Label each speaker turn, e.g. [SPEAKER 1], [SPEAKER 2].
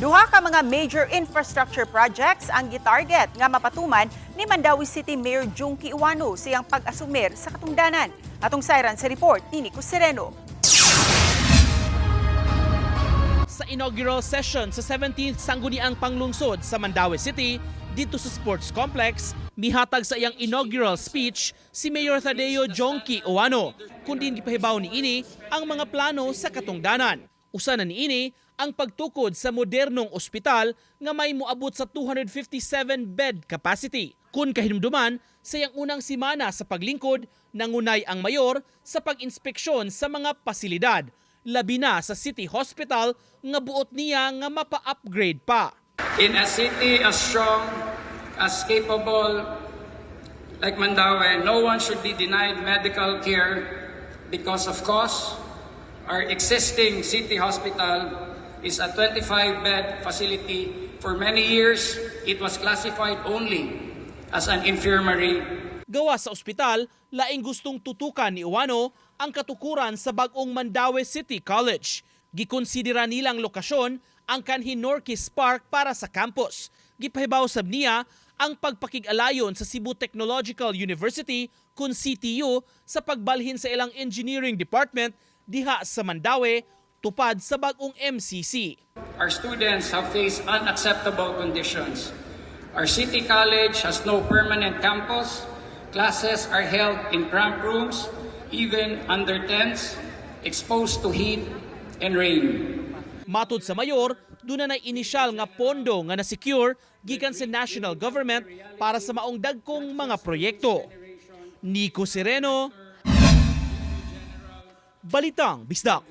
[SPEAKER 1] Duha ka mga major infrastructure projects ang gitarget nga mapatuman ni Mandawi City Mayor Junki Iwano siyang pag-asumir sa katungdanan. Atong sayran sa report ni Nico Sereno.
[SPEAKER 2] sa inaugural session sa 17th Sangguniang Panglungsod sa Mandawi City dito sa Sports Complex, mihatag sa iyang inaugural speech si Mayor Thadeo Jonki Oano, kundi gipahibaw ni ini ang mga plano sa katungdanan. Usa na ni ini ang pagtukod sa modernong ospital nga may moabot sa 257 bed capacity. Kun kahinumduman sa iyang unang simana sa paglingkod, nangunay ang mayor sa pag-inspeksyon sa mga pasilidad labi na sa City Hospital nga buot niya nga mapa-upgrade pa.
[SPEAKER 3] In a city as strong, as capable like Mandaue, no one should be denied medical care because of cost. Our existing city hospital is a 25-bed facility. For many years, it was classified only as an infirmary
[SPEAKER 2] Gawa sa ospital, laing gustong tutukan ni Uwano ang katukuran sa bagong Mandaue City College. Gikonsidera nilang lokasyon ang kanhi Norquist Park para sa campus. Gipahibaw sab niya ang pagpakig-alayon sa Cebu Technological University kun CTU sa pagbalhin sa ilang engineering department diha sa Mandaue tupad sa bagong MCC.
[SPEAKER 3] Our students have faced unacceptable conditions. Our city college has no permanent campus. Classes are held in cramped rooms, even under tents, exposed to heat and rain.
[SPEAKER 2] Matod sa mayor, doon na inisyal nga pondo nga na-secure gikan sa national government para sa maong dagkong mga proyekto. Nico Sereno, Balitang Bisdak.